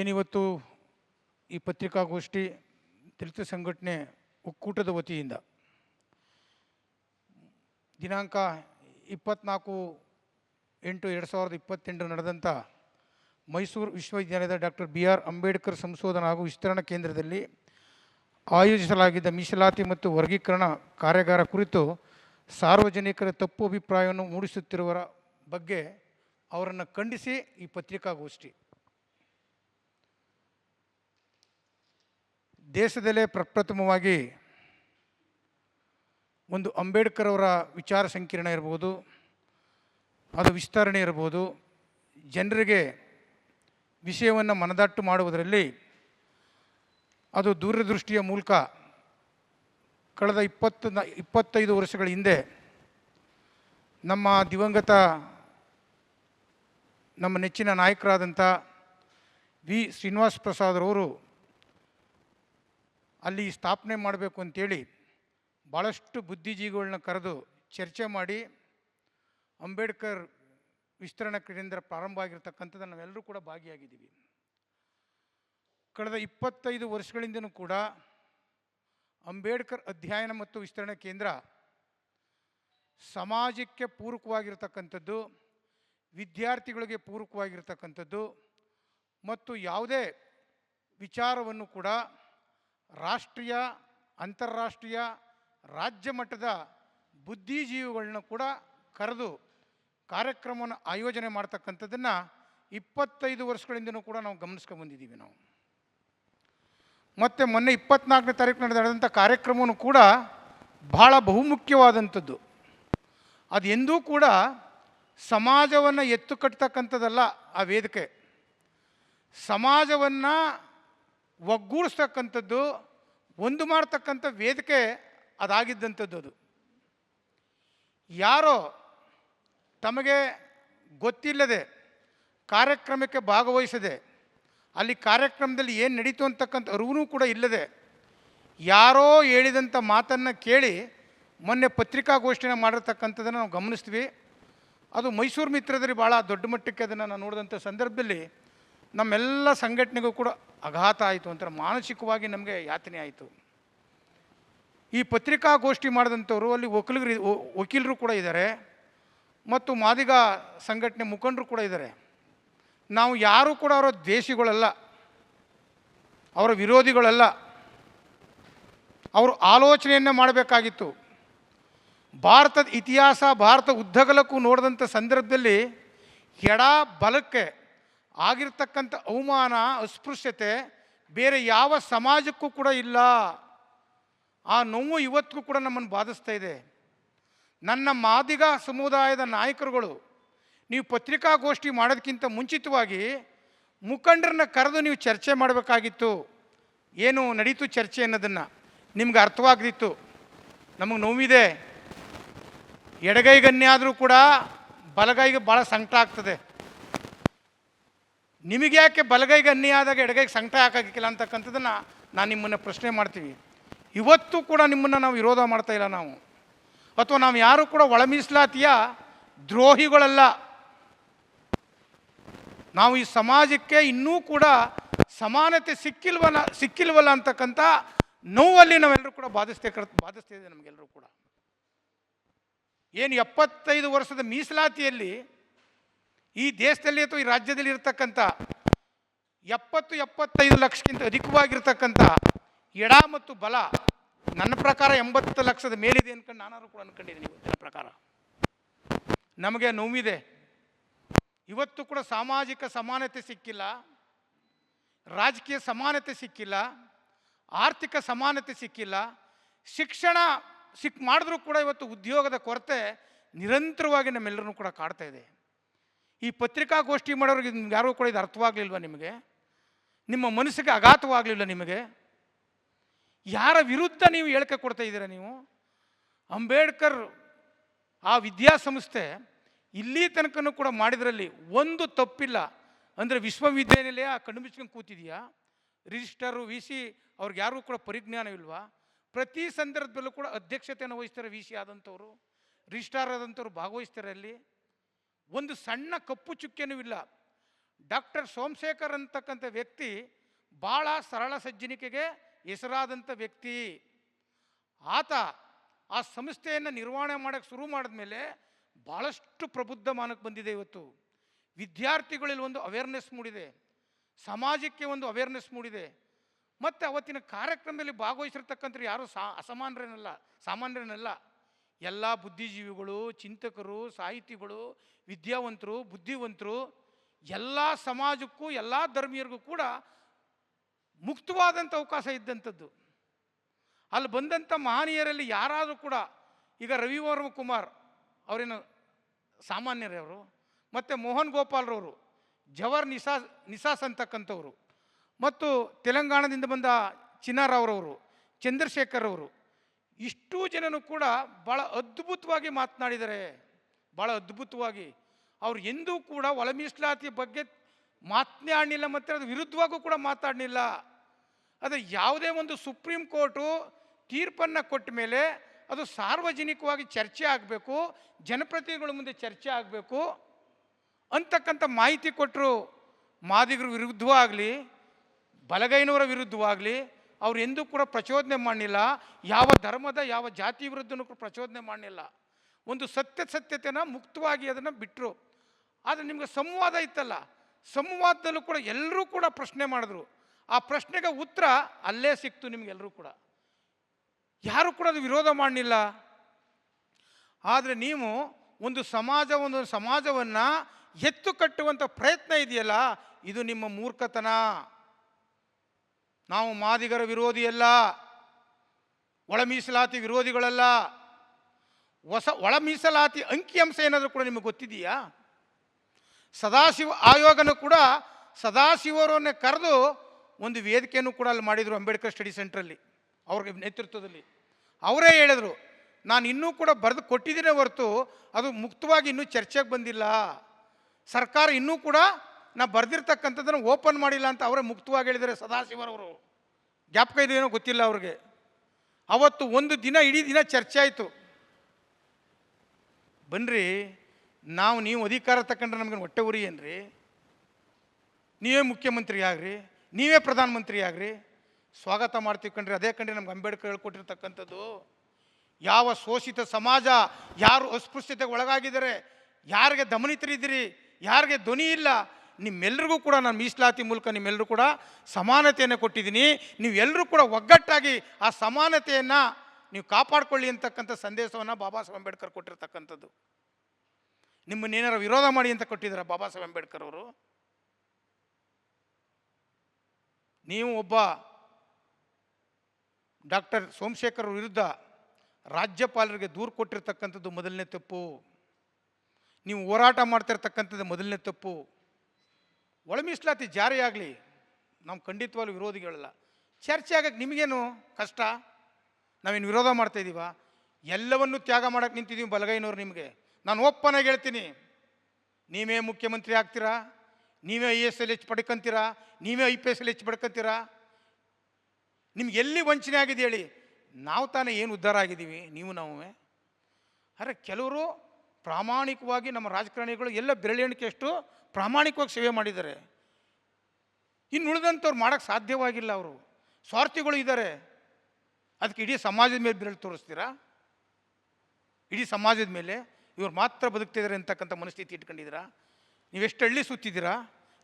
ಏನಿವತ್ತು ಈ ಪತ್ರಿಕಾಗೋಷ್ಠಿ ದಲಿತ ಸಂಘಟನೆ ಒಕ್ಕೂಟದ ವತಿಯಿಂದ? ದಿನಾಂಕ ಇಪ್ಪತ್ನಾಲ್ಕು ಎಂಟು ಎರಡು ಸಾವಿರದ ಇಪ್ಪತ್ತೆಂಟು ನಡೆದಂಥ ಮೈಸೂರು ವಿಶ್ವವಿದ್ಯಾಲಯದ ಡಾಕ್ಟರ್ ಬಿ ಆರ್ ಅಂಬೇಡ್ಕರ್ ಸಂಶೋಧನಾ ಹಾಗೂ ವಿಸ್ತರಣಾ ಕೇಂದ್ರದಲ್ಲಿ ಆಯೋಜಿಸಲಾಗಿದ್ದ ಮೀಸಲಾತಿ ಮತ್ತು ವರ್ಗೀಕರಣ ಕಾರ್ಯಾಗಾರ ಕುರಿತು ಸಾರ್ವಜನಿಕರ ತಪ್ಪು ಅಭಿಪ್ರಾಯವನ್ನು ಮೂಡಿಸುತ್ತಿರುವರ ಬಗ್ಗೆ ಅವರನ್ನು ಖಂಡಿಸಿ ಈ ಪತ್ರಿಕಾಗೋಷ್ಠಿ. ದೇಶದಲ್ಲೇ ಪ್ರಪ್ರಥಮವಾಗಿ ಒಂದು ಅಂಬೇಡ್ಕರ್ ಅವರ ವಿಚಾರ ಸಂಕಿರಣ ಇರ್ಬೋದು, ಅದು ವಿಸ್ತರಣೆ ಇರ್ಬೋದು, ಜನರಿಗೆ ವಿಷಯವನ್ನು ಮನದಟ್ಟು ಮಾಡುವುದರಲ್ಲಿ ಅದು ದೂರದೃಷ್ಟಿಯ ಮೂಲಕ ಕಳೆದ ಇಪ್ಪತ್ತು ನ, ಇಪ್ಪತ್ತೈದು ವರ್ಷಗಳ ಹಿಂದೆ ನಮ್ಮ ದಿವಂಗತ, ನಮ್ಮ ನೆಚ್ಚಿನ ನಾಯಕರಾದಂಥ ವಿ ಶ್ರೀನಿವಾಸ ಪ್ರಸಾದ್ರವರು ಅಲ್ಲಿ ಸ್ಥಾಪನೆ ಮಾಡಬೇಕು ಅಂತೇಳಿ ಭಾಳಷ್ಟು ಬುದ್ಧಿಜೀವಿಗಳನ್ನ ಕರೆದು ಚರ್ಚೆ ಮಾಡಿ ಅಂಬೇಡ್ಕರ್ ವಿಸ್ತರಣಾ ಕೇಂದ್ರ ಪ್ರಾರಂಭ ಆಗಿರ್ತಕ್ಕಂಥದ್ದು ನಾವೆಲ್ಲರೂ ಕೂಡ ಭಾಗಿಯಾಗಿದ್ದೀವಿ. ಕಳೆದ ಇಪ್ಪತ್ತೈದು ವರ್ಷಗಳಿಂದನೂ ಕೂಡ ಅಂಬೇಡ್ಕರ್ ಅಧ್ಯಯನ ಮತ್ತು ವಿಸ್ತರಣಾ ಕೇಂದ್ರ ಸಮಾಜಕ್ಕೆ ಪೂರಕವಾಗಿರ್ತಕ್ಕಂಥದ್ದು, ವಿದ್ಯಾರ್ಥಿಗಳಿಗೆ ಪೂರಕವಾಗಿರ್ತಕ್ಕಂಥದ್ದು ಮತ್ತು ಯಾವುದೇ ವಿಚಾರವನ್ನು ಕೂಡ ರಾಷ್ಟ್ರೀಯ, ಅಂತಾರಾಷ್ಟ್ರೀಯ ರಾಜ್ಯ ಮಟ್ಟದ ಬುದ್ಧಿಜೀವಿಗಳನ್ನ ಕೂಡ ಕರೆದು ಕಾರ್ಯಕ್ರಮವನ್ನು ಆಯೋಜನೆ ಮಾಡ್ತಕ್ಕಂಥದ್ದನ್ನು ಇಪ್ಪತ್ತೈದು ವರ್ಷಗಳಿಂದನೂ ಕೂಡ ನಾವು ಗಮನಿಸ್ಕೊಂಬಂದಿದ್ದೀವಿ ನಾವು. ಮತ್ತು ಮೊನ್ನೆ ಇಪ್ಪತ್ನಾಲ್ಕನೇ ತಾರೀಕು ನಡೆದಂಥ ಕಾರ್ಯಕ್ರಮವೂ ಕೂಡ ಬಹಳ ಬಹುಮುಖ್ಯವಾದಂಥದ್ದು. ಅದು ಎಂದೂ ಕೂಡ ಸಮಾಜವನ್ನು ಎತ್ತು ಕಟ್ತಕ್ಕಂಥದ್ದಲ್ಲ ಆ ವೇದಿಕೆ. ಸಮಾಜವನ್ನು ಒಗ್ಗೂಡಿಸ್ತಕ್ಕಂಥದ್ದು, ಒಂದು ಮಾಡ್ತಕ್ಕಂಥ ವೇದಿಕೆ ಅದಾಗಿದ್ದಂಥದ್ದು ಅದು. ಯಾರೋ ತಮಗೆ ಗೊತ್ತಿಲ್ಲದೆ ಕಾರ್ಯಕ್ರಮಕ್ಕೆ ಭಾಗವಹಿಸದೆ, ಅಲ್ಲಿ ಕಾರ್ಯಕ್ರಮದಲ್ಲಿ ಏನು ನಡೀತು ಅಂತಕ್ಕಂಥ ಅರಿವು ಕೂಡ ಇಲ್ಲದೆ, ಯಾರೋ ಹೇಳಿದಂಥ ಮಾತನ್ನು ಕೇಳಿ ಮೊನ್ನೆ ಪತ್ರಿಕಾಗೋಷ್ಠಿನ ಮಾಡಿರ್ತಕ್ಕಂಥದ್ದನ್ನು ನಾವು ಗಮನಿಸ್ತೀವಿ. ಅದು ಮೈಸೂರು ಮಿತ್ರದಲ್ಲಿ ಭಾಳ ದೊಡ್ಡ ಮಟ್ಟಕ್ಕೆ ಅದನ್ನು ನಾನು ನೋಡಿದಂಥ ಸಂದರ್ಭದಲ್ಲಿ ನಮ್ಮೆಲ್ಲ ಸಂಘಟನೆಗೂ ಕೂಡ ಆಘಾತ ಆಯಿತು ಅಂತಾರೆ ಮಾನಸಿಕವಾಗಿ ನಮಗೆ ಯಾತನೆ ಆಯಿತು. ಈ ಪತ್ರಿಕಾಗೋಷ್ಠಿ ಮಾಡಿದಂಥವ್ರು ಅಲ್ಲಿ ವಕೀಲರು ವಕೀಲರು ಕೂಡ ಇದ್ದಾರೆ ಮತ್ತು ಮಾದಿಗ ಸಂಘಟನೆ ಮುಖಂಡರು ಕೂಡ ಇದ್ದಾರೆ ನಾವು ಯಾರೂ ಕೂಡ ಅವರ ದ್ವೇಷಿಗಳಲ್ಲ ಅವರ ವಿರೋಧಿಗಳಲ್ಲ. ಅವರು ಆಲೋಚನೆಯನ್ನು ಮಾಡಬೇಕಾಗಿತ್ತು. ಭಾರತದ ಇತಿಹಾಸ, ಭಾರತ ಉದ್ದಗಲಕ್ಕೂ ನೋಡಿದಂಥ ಸಂದರ್ಭದಲ್ಲಿ ಎಡ ಬಲಕ್ಕೆ ಆಗಿರ್ತಕ್ಕಂಥ ಅವಮಾನ, ಅಸ್ಪೃಶ್ಯತೆ ಬೇರೆ ಯಾವ ಸಮಾಜಕ್ಕೂ ಕೂಡ ಇಲ್ಲ. ಆ ನೋವು ಇವತ್ತಿಗೂ ಕೂಡ ನಮ್ಮನ್ನು ಬಾಧಿಸ್ತಾ ಇದೆ. ನನ್ನ ಮಾದಿಗ ಸಮುದಾಯದ ನಾಯಕರುಗಳು, ನೀವು ಪತ್ರಿಕಾಗೋಷ್ಠಿ ಮಾಡೋದಕ್ಕಿಂತ ಮುಂಚಿತವಾಗಿ ಮುಖಂಡರನ್ನ ಕರೆದು ನೀವು ಚರ್ಚೆ ಮಾಡಬೇಕಾಗಿತ್ತು. ಏನು ನಡೀತು ಚರ್ಚೆ ಅನ್ನೋದನ್ನು ನಿಮ್ಗೆ ಅರ್ಥವಾಗ್ದಿತ್ತು. ನಮಗೆ ನೋವಿದೆ. ಎಡಗೈಗನ್ನೇ ಆದರೂ ಕೂಡ ಬಲಗೈಗೆ ಭಾಳ ಸಂಕಟ ಆಗ್ತದೆ. ನಿಮಗೆ ಯಾಕೆ ಬಲಗೈಗೆ ಅನ್ಯ ಆದಾಗ ಎಡಗೈಗೆ ಸಂಕಟ ಹಾಕಾಗಿಲ್ಲ ಅಂತಕ್ಕಂಥದ್ದನ್ನು ನಾನು ನಿಮ್ಮನ್ನು ಪ್ರಶ್ನೆ ಮಾಡ್ತೀವಿ. ಇವತ್ತು ಕೂಡ ನಿಮ್ಮನ್ನು ನಾವು ವಿರೋಧ ಮಾಡ್ತಾ ಇಲ್ಲ ನಾವು. ಅಥವಾ ನಾವು ಯಾರು ಕೂಡ ಒಳ ಮೀಸಲಾತಿಯ ದ್ರೋಹಿಗಳಲ್ಲ. ನಾವು ಈ ಸಮಾಜಕ್ಕೆ ಇನ್ನೂ ಕೂಡ ಸಮಾನತೆ ಸಿಕ್ಕಿಲ್ವಲ್ಲ ಸಿಕ್ಕಿಲ್ವಲ್ಲ ಅಂತಕ್ಕಂಥ ನೋವಲ್ಲಿ ನಾವೆಲ್ಲರೂ ಕೂಡ ಬಾಧಿಸ್ತೇ ಬಾಧಿಸ್ತಾ ಇದೆ ನಮಗೆಲ್ಲರೂ ಕೂಡ. ಏನು ಎಪ್ಪತ್ತೈದು ವರ್ಷದ ಮೀಸಲಾತಿಯಲ್ಲಿ ಈ ದೇಶದಲ್ಲಿ ಅಥವಾ ಈ ರಾಜ್ಯದಲ್ಲಿ ಇರತಕ್ಕಂಥ ಎಪ್ಪತ್ತು ಎಪ್ಪತ್ತೈದು ಲಕ್ಷಕ್ಕಿಂತ ಅಧಿಕವಾಗಿರ್ತಕ್ಕಂಥ ಎಡ ಮತ್ತು ಬಲ ನನ್ನ ಪ್ರಕಾರ ಎಂಬತ್ತು ಲಕ್ಷದ ಮೇಲಿದೆ ಅನ್ಕೊಂಡು ನಾನಾರು ಕೂಡ ಅನ್ಕೊಂಡಿದ್ದೀನಿ ಇವತ್ತಿನ ಪ್ರಕಾರ. ನಮಗೆ ನೋವಿದೆ. ಇವತ್ತು ಕೂಡ ಸಾಮಾಜಿಕ ಸಮಾನತೆ ಸಿಕ್ಕಿಲ್ಲ. ರಾಜಕೀಯ ಸಮಾನತೆ ಸಿಕ್ಕಿಲ್ಲ. ಆರ್ಥಿಕ ಸಮಾನತೆ ಸಿಕ್ಕಿಲ್ಲ. ಶಿಕ್ಷಣ ಸಿಕ್ ಮಾಡಿದ್ರೂ ಕೂಡ ಇವತ್ತು ಉದ್ಯೋಗದ ಕೊರತೆ ನಿರಂತರವಾಗಿ ನಮ್ಮೆಲ್ಲರನ್ನೂ ಕೂಡ ಕಾಡ್ತಾ ಇದೆ. ಈ ಪತ್ರಿಕಾಗೋಷ್ಠಿ ಮಾಡೋರಿಗೆ ಯಾರಿಗೂ ಕೂಡ ಇದು ಅರ್ಥವಾಗಲಿಲ್ವ ನಿಮಗೆ? ನಿಮ್ಮ ಮನಸ್ಸಿಗೆ ಆಘಾತವಾಗಲಿಲ್ಲ ನಿಮಗೆ? ಯಾರ ವಿರುದ್ಧ ನೀವು ಹೇಳಿಕೆ ಕೊಡ್ತಾ ಇದ್ದೀರಾ ನೀವು? ಅಂಬೇಡ್ಕರ್ ಆ ವಿದ್ಯಾಸಂಸ್ಥೆ ಇಲ್ಲಿ ತನಕನೂ ಕೂಡ ಮಾಡಿದ್ರಲ್ಲಿ ಒಂದು ತಪ್ಪಿಲ್ಲ. ಅಂದರೆ ವಿಶ್ವವಿದ್ಯಾನಿಲಯ ಕಣ್ಣು ಮುಚ್ಕೊಂಡು ಕೂತಿದೆಯಾ? ರಿಜಿಸ್ಟರು ವಿ ಸಿ ಅವ್ರಿಗೆ ಯಾರಿಗೂ ಕೂಡ ಪರಿಜ್ಞಾನವಿಲ್ವಾ? ಪ್ರತಿ ಸಂದರ್ಭದಲ್ಲೂ ಕೂಡ ಅಧ್ಯಕ್ಷತೆಯನ್ನು ವಹಿಸ್ತಾರೆ ವಿ ಸಿ ಆದಂಥವ್ರು ರಿಜಿಸ್ಟಾರ್ ಆದಂಥವ್ರು ಭಾಗವಹಿಸ್ತಾರೆ ಅಲ್ಲಿ. ಒಂದು ಸಣ್ಣ ಕಪ್ಪು ಚುಕ್ಕೆನೂ ಇಲ್ಲ. ಡಾಕ್ಟರ್ ಸೋಮಶೇಖರ್ ಅಂತಕ್ಕಂಥ ವ್ಯಕ್ತಿ ಭಾಳ ಸರಳ ಸಜ್ಜನಿಕೆಗೆ ಹೆಸರಾದಂಥ ವ್ಯಕ್ತಿ. ಆತ ಆ ಸಂಸ್ಥೆಯನ್ನು ನಿರ್ವಹಣೆ ಮಾಡೋಕ್ಕೆ ಶುರು ಮಾಡಿದ್ಮೇಲೆ ಭಾಳಷ್ಟು ಪ್ರಬುದ್ಧ ಮಾನಕ್ಕೆ ಬಂದಿದೆ ಇವತ್ತು. ವಿದ್ಯಾರ್ಥಿಗಳಲ್ಲಿ ಒಂದು ಅವೇರ್ನೆಸ್ ಮೂಡಿದೆ. ಸಮಾಜಕ್ಕೆ ಒಂದು ಅವೇರ್ನೆಸ್ ಮೂಡಿದೆ. ಮತ್ತು ಅವತ್ತಿನ ಕಾರ್ಯಕ್ರಮದಲ್ಲಿ ಭಾಗವಹಿಸಿರ್ತಕ್ಕಂಥ ಯಾರು ಸಾ ಅಸಮಾನ್ರೇನಲ್ಲ ಸಾಮಾನ್ಯರನ್ನಲ್ಲ. ಎಲ್ಲ ಬುದ್ಧಿಜೀವಿಗಳು, ಚಿಂತಕರು, ಸಾಹಿತಿಗಳು, ವಿದ್ಯಾವಂತರು, ಬುದ್ಧಿವಂತರು, ಎಲ್ಲ ಸಮಾಜಕ್ಕೂ, ಎಲ್ಲ ಧರ್ಮೀಯರಿಗೂ ಕೂಡ ಮುಕ್ತವಾದಂಥ ಅವಕಾಶ ಇದ್ದಂಥದ್ದು ಅಲ್ಲಿ ಬಂದಂಥ ಮಹನೀಯರಲ್ಲಿ ಯಾರಾದರೂ ಕೂಡ, ಈಗ ರವಿವರ್ಮ ಕುಮಾರ್ ಅವರೇನು ಸಾಮಾನ್ಯರೇ ಅವರು, ಮತ್ತು ಮೋಹನ್ ಗೋಪಾಲ್ರವರು ಜವರ್ ನಿಸಾ, ನಿಸಾಸ್ ಅಂತಕ್ಕಂಥವ್ರು, ಮತ್ತು ತೆಲಂಗಾಣದಿಂದ ಬಂದ ಚಿನ್ನಾರಾವ್ರವರು ಚಂದ್ರಶೇಖರ್ ಅವರು ಇಷ್ಟೂ ಜನನು ಕೂಡ ಭಾಳ ಅದ್ಭುತವಾಗಿ ಮಾತನಾಡಿದ್ದಾರೆ ಭಾಳ ಅದ್ಭುತವಾಗಿ. ಅವ್ರು ಎಂದೂ ಕೂಡ ಒಳ ಬಗ್ಗೆ ಮಾತನೇ ಆಡಲಿಲ್ಲ ಮತ್ತು ಅದ್ರ ವಿರುದ್ಧವಾಗೂ ಕೂಡ ಮಾತಾಡಲಿಲ್ಲ. ಅದು ಯಾವುದೇ ಒಂದು ಸುಪ್ರೀಂ ಕೋರ್ಟು ತೀರ್ಪನ್ನು ಕೊಟ್ಟ ಮೇಲೆ ಅದು ಸಾರ್ವಜನಿಕವಾಗಿ ಚರ್ಚೆ ಆಗಬೇಕು, ಜನಪ್ರತಿನಿಧಿಗಳ ಮುಂದೆ ಚರ್ಚೆ ಆಗಬೇಕು ಅಂತಕ್ಕಂಥ ಮಾಹಿತಿ ಕೊಟ್ಟರು ಮಾದಿಗರ ವಿರುದ್ಧವಾಗಲಿ, ಬಲಗೈನವರ ವಿರುದ್ಧವಾಗಲಿ ಅವ್ರು ಎಂದೂ ಕೂಡ ಪ್ರಚೋದನೆ ಮಾಡಲಿಲ್ಲ. ಯಾವ ಧರ್ಮದ, ಯಾವ ಜಾತಿ ವಿರುದ್ಧನೂ ಕೂಡ ಪ್ರಚೋದನೆ ಮಾಡಲಿಲ್ಲ. ಒಂದು ಸತ್ಯ ಸತ್ಯತೆನ ಮುಕ್ತವಾಗಿ ಅದನ್ನು ಬಿಟ್ಟರು ಆದರೆ ನಿಮಗೆ ಸಂವಾದ ಇತ್ತಲ್ಲ. ಸಂವಾದದಲ್ಲೂ ಕೂಡ ಎಲ್ಲರೂ ಕೂಡ ಪ್ರಶ್ನೆ ಮಾಡಿದ್ರು. ಆ ಪ್ರಶ್ನೆಗೆ ಉತ್ತರ ಅಲ್ಲೇ ಸಿಕ್ತು ನಿಮಗೆಲ್ಲರೂ ಕೂಡ. ಯಾರು ಕೂಡ ಅದು ವಿರೋಧ ಮಾಡಲಿಲ್ಲ. ಆದರೆ ನೀವು ಒಂದು ಸಮಾಜ, ಒಂದು ಸಮಾಜವನ್ನು ಎತ್ತು ಕಟ್ಟುವಂಥ ಪ್ರಯತ್ನ ಇದೆಯಲ್ಲ, ಇದು ನಿಮ್ಮ ಮೂರ್ಖತನ. ನಾವು ಮಾದಿಗರ ವಿರೋಧಿಯಲ್ಲ ಒಳ ಮೀಸಲಾತಿ ವಿರೋಧಿಗಳಲ್ಲ, ಹೊಸ ಒಳ ಮೀಸಲಾತಿ ಅಂಕಿಅಂಶ ಏನಾದರೂ ಕೂಡ ನಿಮಗೆ ಗೊತ್ತಿದೆಯಾ? ಸದಾಶಿವ ಆಯೋಗನೂ ಕೂಡ ಸದಾಶಿವರನ್ನೇ ಕರೆದು ಒಂದು ವೇದಿಕೆಯನ್ನು ಕೂಡ ಅಲ್ಲಿ ಮಾಡಿದರು ಅಂಬೇಡ್ಕರ್ ಸ್ಟಡಿ ಸೆಂಟ್ರಲ್ಲಿ ಅವ್ರ ನೇತೃತ್ವದಲ್ಲಿ. ಅವರೇ ಹೇಳಿದರು, ನಾನು ಇನ್ನೂ ಕೂಡ ಬರೆದು ಕೊಟ್ಟಿದ್ದೇನೆ ಹೊರತು ಅದು ಮುಕ್ತವಾಗಿ ಇನ್ನೂ ಚರ್ಚೆಗೆ ಬಂದಿಲ್ಲ. ಸರ್ಕಾರ ಇನ್ನೂ ಕೂಡ ನಾ ಬರೆದಿರ್ತಕ್ಕಂಥದ್ದನ್ನು ಓಪನ್ ಮಾಡಿಲ್ಲ ಅಂತ ಅವರೇ ಮುಕ್ತವಾಗಿ ಹೇಳಿದ್ದಾರೆ ಸದಾಶಿವರವರು. ಜ್ಞಾಪಕ ಇದೆಯೇನೋ ಗೊತ್ತಿಲ್ಲ ಅವ್ರಿಗೆ. ಅವತ್ತು ಒಂದು ದಿನ ಇಡೀ ದಿನ ಚರ್ಚೆ ಆಯಿತು. ಬನ್ರಿ, ನಾವು ನೀವು ಅಧಿಕಾರ ತಕ್ಕಂಡ್ರೆ ನಮಗೆ ಹೊಟ್ಟೆ ಉರಿ ಏನ್ರಿ? ನೀವೇ ಮುಖ್ಯಮಂತ್ರಿ ಆಗ್ರಿ, ನೀವೇ ಪ್ರಧಾನಮಂತ್ರಿ ಆಗ್ರಿ. ಸ್ವಾಗತ ಮಾಡ್ತೀವಿ ಕಣ್ರಿ, ಅದೇ ಕಂಡ್ರಿ ನಮ್ಗೆ ಅಂಬೇಡ್ಕರ್ ಹೇಳ್ಕೊಟ್ಟಿರ್ತಕ್ಕಂಥದ್ದು. ಯಾವ ಶೋಷಿತ ಸಮಾಜ, ಯಾರು ಅಸ್ಪೃಶ್ಯತೆಗೆ ಒಳಗಾಗಿದ್ದಾರೆ, ಯಾರಿಗೆ ದಮನಿತರಿದ್ದೀರಿ, ಯಾರಿಗೆ ಧ್ವನಿ ಇಲ್ಲ ನಿಮ್ಮೆಲ್ಲರಿಗೂ ಕೂಡ ನಾನು ಮೀಸಲಾತಿ ಮೂಲಕ ನಿಮ್ಮೆಲ್ಲರೂ ಕೂಡ ಸಮಾನತೆಯನ್ನು ಕೊಟ್ಟಿದ್ದೀನಿ. ನೀವೆಲ್ಲರೂ ಕೂಡ ಒಗ್ಗಟ್ಟಾಗಿ ಆ ಸಮಾನತೆಯನ್ನು ನೀವು ಕಾಪಾಡ್ಕೊಳ್ಳಿ ಅಂತಕ್ಕಂಥ ಸಂದೇಶವನ್ನು ಬಾಬಾ ಸಾಹೇಬ್ ಅಂಬೇಡ್ಕರ್ ಕೊಟ್ಟಿರ್ತಕ್ಕಂಥದ್ದು. ನಿಮ್ಮನ್ನೇನಾರು ವಿರೋಧ ಮಾಡಿ ಅಂತ ಕೊಟ್ಟಿದ್ದಾರೆ ಬಾಬಾ ಸಾಹೇಬ್ ಅಂಬೇಡ್ಕರ್ ಅವರು? ನೀವು ಒಬ್ಬ ಡಾಕ್ಟರ್ ಸೋಮಶೇಖರ್ ವಿರುದ್ಧ ರಾಜ್ಯಪಾಲರಿಗೆ ದೂರು ಕೊಟ್ಟಿರ್ತಕ್ಕಂಥದ್ದು ಮೊದಲನೇ ತಪ್ಪು. ನೀವು ಹೋರಾಟ ಮಾಡ್ತಿರ್ತಕ್ಕಂಥದ್ದು ಮೊದಲನೇ ತಪ್ಪು. ಒಳ ಮೀಸಲಾತಿ ಜಾರಿಯಾಗಲಿ ನಮ್ಮ ಖಂಡಿತವಾಗ್ಲೂ ವಿರೋಧಿಗಳಲ್ಲ ಚರ್ಚೆ ಆಗಕ್ಕೆ ನಿಮಗೇನು ಕಷ್ಟ? ನಾವೇನು ವಿರೋಧ ಮಾಡ್ತಾ ಇದ್ದೀವ ಎಲ್ಲವನ್ನು ತ್ಯಾಗ ಮಾಡೋಕ್ಕೆ ನಿಂತಿದ್ದೀವಿ ಬಲಗೈನವ್ರು ನಿಮಗೆ. ನಾನು ಒಪ್ಪನಾಗಿ ಹೇಳ್ತೀನಿ. ನೀವೇ ಮುಖ್ಯಮಂತ್ರಿ ಆಗ್ತೀರಾ? ನೀವೇ ಐ ಎಸ್ ಎಲ್ ಎಚ್ ಪಡ್ಕೊಂತೀರಾ? ನೀವೇ I P S L H ಪಡ್ಕೊಂತೀರಾ? ನಿಮ್ಗೆ ಎಲ್ಲಿ ವಂಚನೆ ಆಗಿದೆ ಹೇಳಿ. ನಾವು ತಾನೇ ಏನು ಉದ್ಧಾರ ಆಗಿದ್ದೀವಿ ನೀವು ನಾವು. ಅರೆ ಕೆಲವರು ಪ್ರಾಮಾಣಿಕವಾಗಿ ನಮ್ಮ ರಾಜಕಾರಣಿಗಳು ಎಲ್ಲ ಬೆರಳೆಣಿಕೆಯಷ್ಟು ಪ್ರಾಮಾಣಿಕವಾಗಿ ಸೇವೆ ಮಾಡಿದ್ದಾರೆ. ಇನ್ನು ಉಳಿದಂಥವ್ರು ಮಾಡೋಕ್ಕೆ ಸಾಧ್ಯವಾಗಿಲ್ಲ ಅವರು. ಸ್ವಾರ್ಥಿಗಳು ಇದ್ದಾರೆ. ಅದಕ್ಕೆ ಇಡೀ ಸಮಾಜದ ಮೇಲೆ ಬೆರಳು ತೋರಿಸ್ತೀರಾ? ಇಡೀ ಸಮಾಜದ ಮೇಲೆ? ಇವ್ರು ಮಾತ್ರ ಬದುಕ್ತಿದ್ದಾರೆ ಅಂತಕ್ಕಂಥ ಮನಸ್ಥಿತಿ ಇಟ್ಕೊಂಡಿದ್ದೀರಾ? ನೀವು ಎಷ್ಟು ಹಳ್ಳಿ ಸುತ್ತಿದ್ದೀರಾ?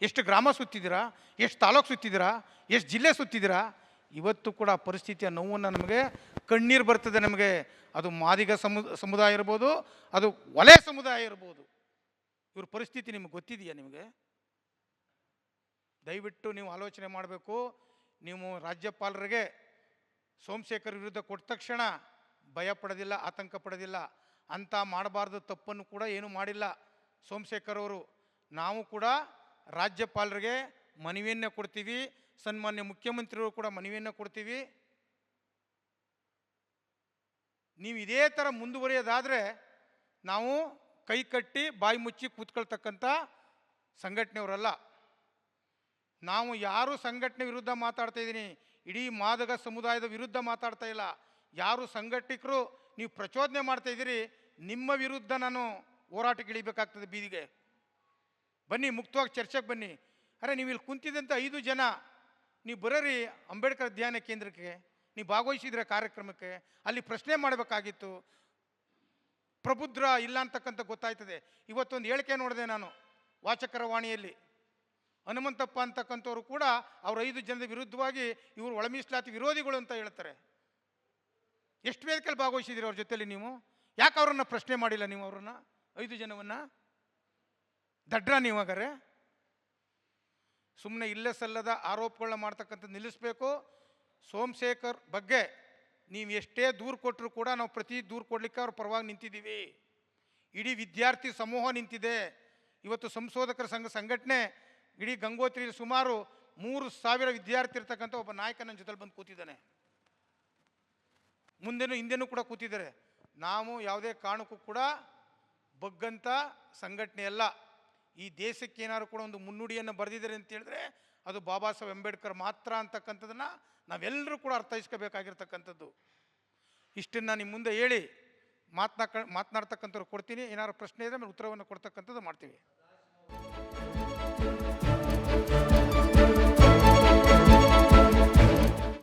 ಎಷ್ಟು ಗ್ರಾಮ ಸುತ್ತಿದ್ದೀರಾ? ಎಷ್ಟು ತಾಲೂಕು ಸುತ್ತಿದ್ದೀರಾ? ಎಷ್ಟು ಜಿಲ್ಲೆ ಸುತ್ತಿದ್ದೀರಾ? ಇವತ್ತು ಕೂಡ ಪರಿಸ್ಥಿತಿಯ ನೋವನ್ನು ನಮಗೆ, ಕಣ್ಣೀರು ಬರ್ತದೆ ನಮಗೆ. ಅದು ಮಾದಿಗ ಸಮು, ಸಮುದಾಯ ಇರ್ಬೋದು, ಅದು ಒಲೆ ಸಮುದಾಯ ಇರ್ಬೋದು. ಇವ್ರ ಪರಿಸ್ಥಿತಿ ನಿಮ್ಗೆ ಗೊತ್ತಿದೆಯಾ ನಿಮಗೆ? ದಯವಿಟ್ಟು ನೀವು ಆಲೋಚನೆ ಮಾಡಬೇಕು. ನೀವು ರಾಜ್ಯಪಾಲರಿಗೆ ಸೋಮಶೇಖರ್ ವಿರುದ್ಧ ಕೊಟ್ಟ ತಕ್ಷಣ ಭಯ ಪಡೋದಿಲ್ಲ, ಆತಂಕ ಪಡೋದಿಲ್ಲ. ಅಂತ ಮಾಡಬಾರ್ದು, ತಪ್ಪನ್ನು ಕೂಡ ಏನೂ ಮಾಡಿಲ್ಲ ಸೋಮಶೇಖರ್ ಅವರು. ನಾವು ಕೂಡ ರಾಜ್ಯಪಾಲರಿಗೆ ಮನವಿಯನ್ನೇ ಕೊಡ್ತೀವಿ, ಸನ್ಮಾನ್ಯ ಮುಖ್ಯಮಂತ್ರಿಗಳು ಕೂಡ ಮನವಿಯನ್ನೇ ಕೊಡ್ತೀವಿ. ನೀವು ಇದೇ ಥರ ಮುಂದುವರಿಯೋದಾದರೆ ನಾವು ಕೈ ಕಟ್ಟಿ ಬಾಯಿ ಮುಚ್ಚಿ ಕೂತ್ಕೊಳ್ತಕ್ಕಂಥ ಸಂಘಟನೆಯವರಲ್ಲ. ನಾವು ಯಾರು ಸಂಘಟನೆ ವಿರುದ್ಧ ಮಾತಾಡ್ತಾ ಇದ್ದೀನಿ, ಇಡೀ ಮಾದಕ ಸಮುದಾಯದ ವಿರುದ್ಧ ಮಾತಾಡ್ತಾ ಇಲ್ಲ. ಯಾರು ಸಂಘಟಕರು ನೀವು ಪ್ರಚೋದನೆ ಮಾಡ್ತಾ ಇದ್ದೀರಿ, ನಿಮ್ಮ ವಿರುದ್ಧ ನಾನು ಹೋರಾಟಕ್ಕೆ ಇಳಿಬೇಕಾಗ್ತದೆ ಬೀದಿಗೆ. ಬನ್ನಿ, ಮುಕ್ತವಾಗಿ ಚರ್ಚೆಗೆ ಬನ್ನಿ. ಅರೆ, ನೀವು ಇಲ್ಲಿ ಕುಂತಿದ್ದಂಥ ಐದು ಜನ, ನೀವು ಬರೋರಿ ಅಂಬೇಡ್ಕರ್ ಧ್ಯಾನ ಕೇಂದ್ರಕ್ಕೆ, ನೀವು ಭಾಗವಹಿಸಿದ್ರೆ ಕಾರ್ಯಕ್ರಮಕ್ಕೆ, ಅಲ್ಲಿ ಪ್ರಶ್ನೆ ಮಾಡಬೇಕಾಗಿತ್ತು. ಪ್ರಬುದ್ಧ ಇಲ್ಲ ಅಂತಕ್ಕಂಥ ಗೊತ್ತಾಯ್ತದೆ. ಇವತ್ತೊಂದು ಹೇಳಿಕೆ ನೋಡಿದೆ ನಾನು, ವಾಚಕರ ವಾಣಿಯಲ್ಲಿ. ಹನುಮಂತಪ್ಪ ಅಂತಕ್ಕಂಥವ್ರು ಕೂಡ ಅವ್ರ ಐದು ಜನದ ವಿರುದ್ಧವಾಗಿ ಇವರು ಒಳಮೀಸಲಾತಿ ವಿರೋಧಿಗಳು ಅಂತ ಹೇಳ್ತಾರೆ. ಎಷ್ಟು ವೇದಿಕೆಯಲ್ಲಿ ಭಾಗವಹಿಸಿದಿರಿ ಅವ್ರ ಜೊತೆಯಲ್ಲಿ ನೀವು? ಯಾಕೆ ಅವರನ್ನು ಪ್ರಶ್ನೆ ಮಾಡಿಲ್ಲ ನೀವು ಅವ್ರನ್ನ? ಐದು ಜನವನ್ನು? ದಡ್ರ ನೀವು ಹಾಗಾರೆ ಸುಮ್ಮನೆ ಇಲ್ಲೇ ಸಲ್ಲದ ಆರೋಪಗಳನ್ನ ಮಾಡ್ತಕ್ಕಂಥದ್ದು ನಿಲ್ಲಿಸಬೇಕು. ಸೋಮಶೇಖರ್ ಬಗ್ಗೆ ನೀವು ಎಷ್ಟೇ ದೂರು ಕೊಟ್ಟರು ಕೂಡ ನಾವು ಪ್ರತಿ ದೂರು ಕೊಡಲಿಕ್ಕೆ ಅವ್ರ ಪರವಾಗಿ ನಿಂತಿದ್ದೀವಿ ಇಡೀ ವಿದ್ಯಾರ್ಥಿ ಸಮೂಹ ನಿಂತಿದೆ. ಇವತ್ತು ಸಂಶೋಧಕರ ಸಂಘ ಸಂಘಟನೆ ಇಡೀ ಗಂಗೋತ್ರಿಯಲ್ಲಿ ಸುಮಾರು ಮೂರು ಸಾವಿರ ವಿದ್ಯಾರ್ಥಿ ಇರ್ತಕ್ಕಂಥ ಒಬ್ಬ ನಾಯಕ ನನ್ನ ಜೊತೆಲಿ ಬಂದು ಕೂತಿದ್ದಾನೆ. ಮುಂದೆನೂ ಹಿಂದೆನೂ ಕೂಡ ಕೂತಿದ್ದಾರೆ. ನಾವು ಯಾವುದೇ ಕಾರಣಕ್ಕೂ ಕೂಡ ಬಗ್ಗಂತ ಸಂಘಟನೆ ಅಲ್ಲ. ಈ ದೇಶಕ್ಕೆ ಏನಾದ್ರು ಕೂಡ ಒಂದು ಮುನ್ನುಡಿಯನ್ನು ಬರೆದಿದ್ದಾರೆ ಅಂತ ಹೇಳಿದ್ರೆ ಅದು ಬಾಬಾ ಸಾಹೇಬ್ ಅಂಬೇಡ್ಕರ್ ಮಾತ್ರ ಅಂತಕ್ಕಂಥದ್ದನ್ನು ನಾವೆಲ್ಲರೂ ಕೂಡ ಅರ್ಥೈಸ್ಕೋಬೇಕಾಗಿರ್ತಕ್ಕಂಥದ್ದು. ಇಷ್ಟನ್ನು ನಿಮ್ಮ ಮುಂದೆ ಹೇಳಿ ಮಾತನಾಕ ಮಾತನಾಡ್ತಕ್ಕಂಥವ್ರು ಕೊಡ್ತೀನಿ. ಏನಾದ್ರು ಪ್ರಶ್ನೆ ಇದ್ರೆ ಆಮೇಲೆ ಉತ್ತರವನ್ನು ಕೊಡ್ತಕ್ಕಂಥದ್ದು ಮಾಡ್ತೀವಿ.